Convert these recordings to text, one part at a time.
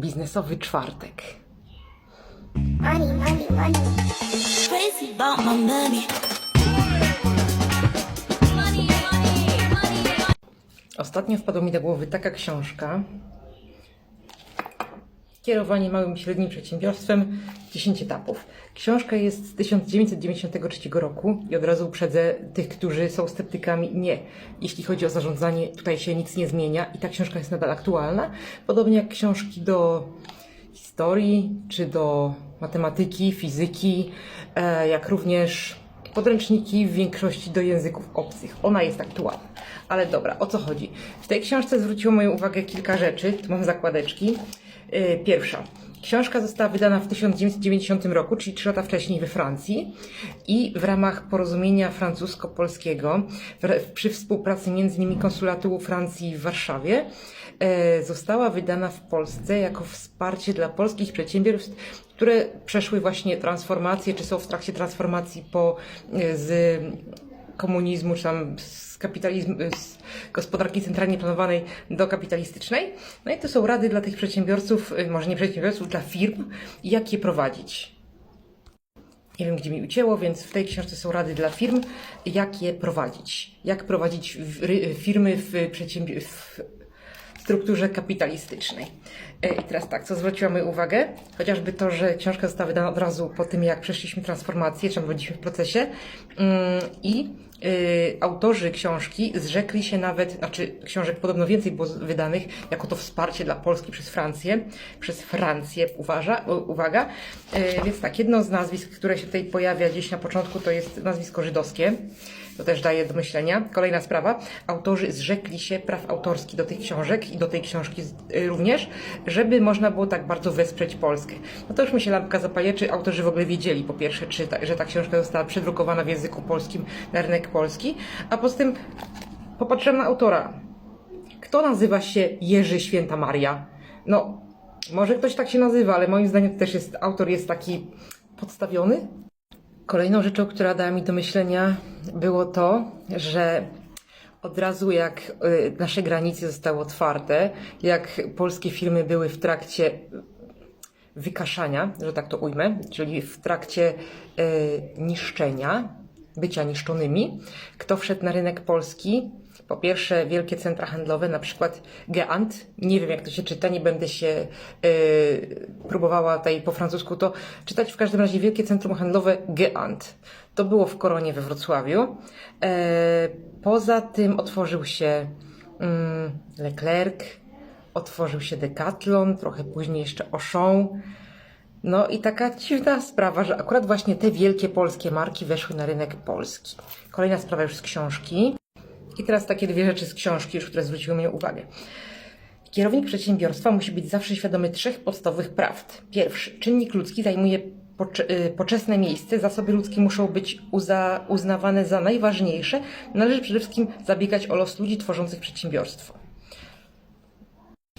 Biznesowy czwartek. Money, money, money. Crazy about my money. Ostatnio wpadła mi do głowy taka książka. Kierowanie małym i średnim przedsiębiorstwem 10 etapów. Książka jest z 1993 roku i od razu uprzedzę tych, którzy są sceptykami. Nie. Jeśli chodzi o zarządzanie, tutaj się nic nie zmienia i ta książka jest nadal aktualna. Podobnie jak książki do historii, czy do matematyki, fizyki, e, jak również podręczniki w większości do języków obcych. Ona jest aktualna. Ale dobra, o co chodzi? W tej książce zwróciło moją uwagę kilka rzeczy. Tu mam zakładeczki. Yy, Pierwsza. Książka została wydana w 1990 roku, czyli trzy lata wcześniej we Francji i w ramach porozumienia francusko-polskiego przy współpracy między innymi konsulatu Francji w Warszawie e, została wydana w Polsce jako wsparcie dla polskich przedsiębiorstw, które przeszły właśnie transformację, czy są w trakcie transformacji po e, z komunizmu, czy tam z kapitalizmu, z gospodarki centralnie planowanej do kapitalistycznej. No i to są rady dla tych przedsiębiorców, y, może nie przedsiębiorców, dla firm, jak je prowadzić. Nie wiem, gdzie mi ucięło, więc w tej książce są rady dla firm, jak je prowadzić. Jak prowadzić firmy w, przedsiębi- w strukturze kapitalistycznej. E, I teraz tak, co zwróciło moją uwagę? Chociażby to, że książka została wydana od razu po tym, jak przeszliśmy transformację, czy byliśmy w procesie mm, i y, autorzy książki zrzekli się nawet, znaczy książek podobno więcej było wydanych, jako to wsparcie dla Polski przez Francję, przez Francję, uważa, uwaga. E, Więc tak, jedno z nazwisk, które się tutaj pojawia gdzieś na początku, to jest nazwisko żydowskie. To też daje do myślenia. Kolejna sprawa. Autorzy zrzekli się praw autorskich do tych książek i do tej książki y, również, żeby można było tak bardzo wesprzeć Polskę. No to już mi się lampka zapali, czy autorzy w ogóle wiedzieli, po pierwsze, czy ta, że ta książka została przedrukowana w języku polskim na rynek polski, a poza tym popatrzyłam na autora. Kto nazywa się Jerzy Święta Maria? No, może ktoś tak się nazywa, ale moim zdaniem też jest, autor jest taki podstawiony. Kolejną rzeczą, która dała mi do myślenia, było to, że od razu jak y, nasze granice zostały otwarte, jak polskie firmy były w trakcie wykaszania, że tak to ujmę, czyli w trakcie y, niszczenia, bycia niszczonymi, kto wszedł na rynek polski? Po pierwsze, wielkie centra handlowe, na przykład Geant. Nie wiem, jak to się czyta, nie będę się y, próbowała tutaj po francusku to czytać. W każdym razie, wielkie centrum handlowe Geant. To było w Koronie we Wrocławiu. E, poza tym otworzył się mm, Leclerc, otworzył się Decathlon, trochę później jeszcze Auchan. No i taka dziwna sprawa, że akurat właśnie te wielkie polskie marki weszły na rynek polski. Kolejna sprawa już z książki. I teraz takie dwie rzeczy z książki, już, które zwróciły moją uwagę. Kierownik przedsiębiorstwa musi być zawsze świadomy trzech podstawowych prawd. Pierwszy, czynnik ludzki zajmuje y, poczesne miejsce, zasoby ludzkie muszą być uznawane za najważniejsze. Należy przede wszystkim zabiegać o los ludzi tworzących przedsiębiorstwo.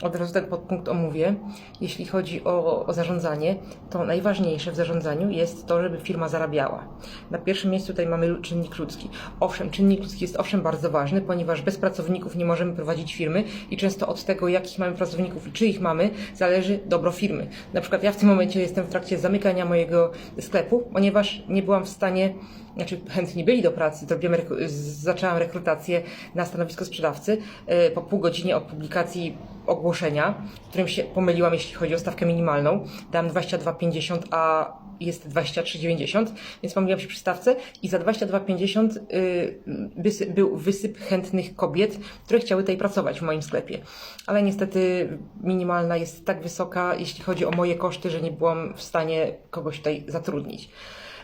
Od razu ten podpunkt omówię. Jeśli chodzi o, o zarządzanie, to najważniejsze w zarządzaniu jest to, żeby firma zarabiała. Na pierwszym miejscu tutaj mamy czynnik ludzki. Owszem, czynnik ludzki jest owszem bardzo ważny, ponieważ bez pracowników nie możemy prowadzić firmy i często od tego, jakich mamy pracowników i czy ich mamy, zależy dobro firmy. Na przykład ja w tym momencie jestem w trakcie zamykania mojego sklepu, ponieważ nie byłam w stanie znaczy chętni byli do pracy, zrobiłem zaczęłam rekrutację na stanowisko sprzedawcy. E, Po pół godzinie od publikacji ogłoszenia, w którym się pomyliłam, jeśli chodzi o stawkę minimalną, dałam 22,50, a jest 23,90, więc pomyliłam się przy stawce i za 22,50 y, wysy- był wysyp chętnych kobiet, które chciały tutaj pracować w moim sklepie. Ale niestety minimalna jest tak wysoka, jeśli chodzi o moje koszty, że nie byłam w stanie kogoś tutaj zatrudnić.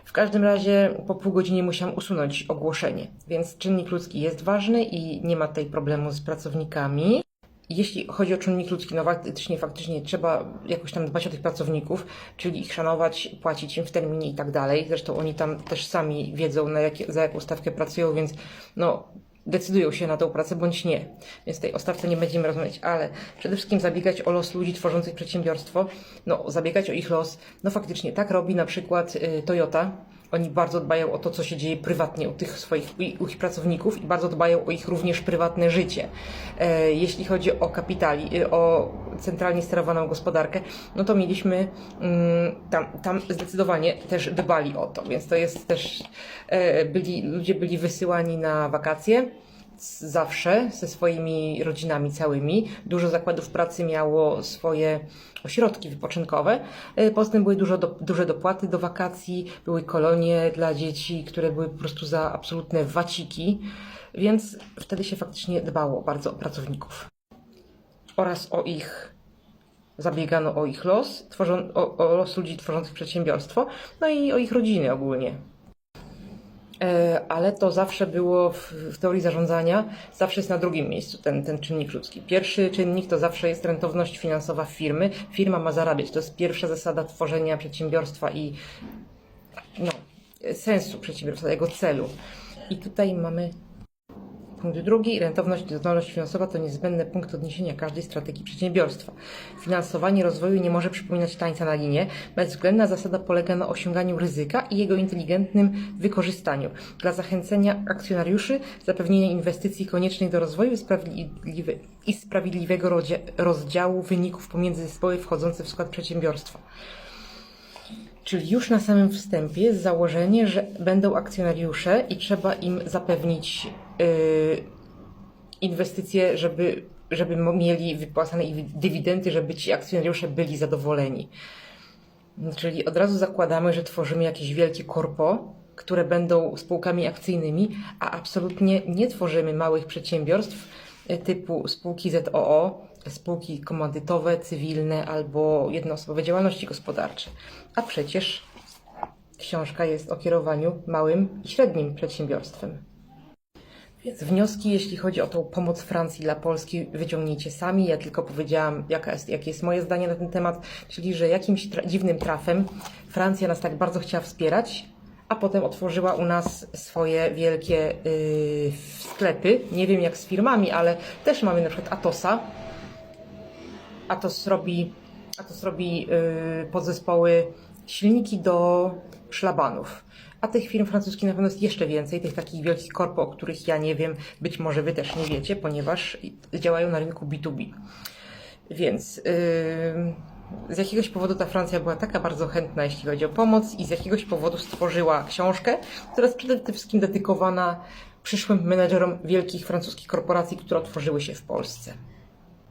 W każdym razie po pół godzinie musiałam usunąć ogłoszenie, więc czynnik ludzki jest ważny i nie ma tutaj problemu z pracownikami. Jeśli chodzi o czynnik ludzki, no faktycznie, faktycznie trzeba jakoś tam dbać o tych pracowników, czyli ich szanować, płacić im w terminie i tak dalej. Zresztą oni tam też sami wiedzą, na za jaką stawkę pracują, więc no, decydują się na tą pracę bądź nie. Więc tej o stawce nie będziemy rozmawiać, ale przede wszystkim zabiegać o los ludzi tworzących przedsiębiorstwo, no zabiegać o ich los, no faktycznie tak robi na przykład y, Toyota, Oni bardzo dbają o to, co się dzieje prywatnie u tych swoich u ich pracowników i bardzo dbają o ich również prywatne życie. E, Jeśli chodzi o kapitali, e, o centralnie sterowaną gospodarkę, no to mieliśmy mm, tam, tam zdecydowanie też dbali o to, więc to jest też, e, byli, ludzie byli wysyłani na wakacje zawsze ze swoimi rodzinami całymi. Dużo zakładów pracy miało swoje ośrodki wypoczynkowe. E, Poza tym były dużo do, duże dopłaty do wakacji, były kolonie dla dzieci, które były po prostu za absolutne waciki, więc wtedy się faktycznie dbało bardzo o pracowników oraz o ich zabiegano o ich los, tworzą, o, o los ludzi tworzących przedsiębiorstwo, no i o ich rodziny ogólnie. E, ale to zawsze było w, w teorii zarządzania, zawsze jest na drugim miejscu ten, ten czynnik ludzki. Pierwszy czynnik to zawsze jest rentowność finansowa firmy. Firma ma zarabiać. To jest pierwsza zasada tworzenia przedsiębiorstwa i no, sensu przedsiębiorstwa, jego celu. I tutaj mamy Punkt drugi, rentowność i zdolność finansowa to niezbędny punkt odniesienia każdej strategii przedsiębiorstwa. Finansowanie rozwoju nie może przypominać tańca na linie. Bezwzględna zasada polega na osiąganiu ryzyka i jego inteligentnym wykorzystaniu. Dla zachęcenia akcjonariuszy, zapewnienia inwestycji koniecznych do rozwoju sprawiedliwy, i sprawiedliwego rozdziału wyników pomiędzy zespoły wchodzące w skład przedsiębiorstwa. Czyli już na samym wstępie jest założenie, że będą akcjonariusze i trzeba im zapewnić inwestycje, żeby, żeby mieli wypłacane dywidendy, żeby ci akcjonariusze byli zadowoleni. Czyli od razu zakładamy, że tworzymy jakieś wielkie korpo, które będą spółkami akcyjnymi, a absolutnie nie tworzymy małych przedsiębiorstw y, typu spółki ZOO, spółki komandytowe, cywilne albo jednoosobowe działalności gospodarcze. A przecież książka jest o kierowaniu małym i średnim przedsiębiorstwem. Więc wnioski, jeśli chodzi o tą pomoc Francji dla Polski, wyciągnijcie sami. Ja tylko powiedziałam, jaka jest, jakie jest moje zdanie na ten temat, czyli że jakimś tra- dziwnym trafem Francja nas tak bardzo chciała wspierać, a potem otworzyła u nas swoje wielkie yy, sklepy. Nie wiem jak z firmami, ale też mamy na przykład Atosa. Atos robi, Atos robi yy, podzespoły silniki do szlabanów. A tych firm francuskich na pewno jest jeszcze więcej, tych takich wielkich korpo, o których ja nie wiem, być może wy też nie wiecie, ponieważ działają na rynku B2B. Więc yy, z jakiegoś powodu ta Francja była taka bardzo chętna, jeśli chodzi o pomoc, i z jakiegoś powodu stworzyła książkę, która jest przede wszystkim dedykowana przyszłym menedżerom wielkich francuskich korporacji, które otworzyły się w Polsce.